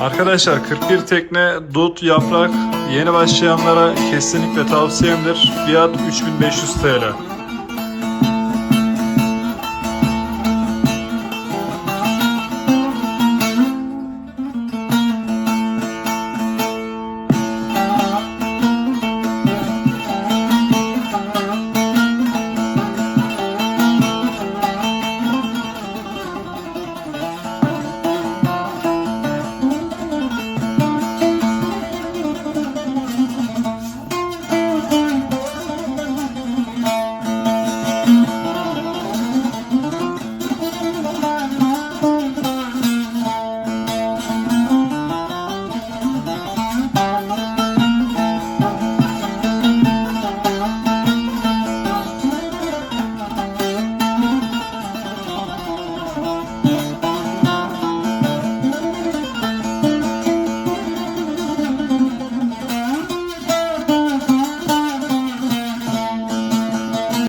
Arkadaşlar 41 tekne dut yaprak yeni başlayanlara kesinlikle tavsiyemdir. Fiyat 3500 TL.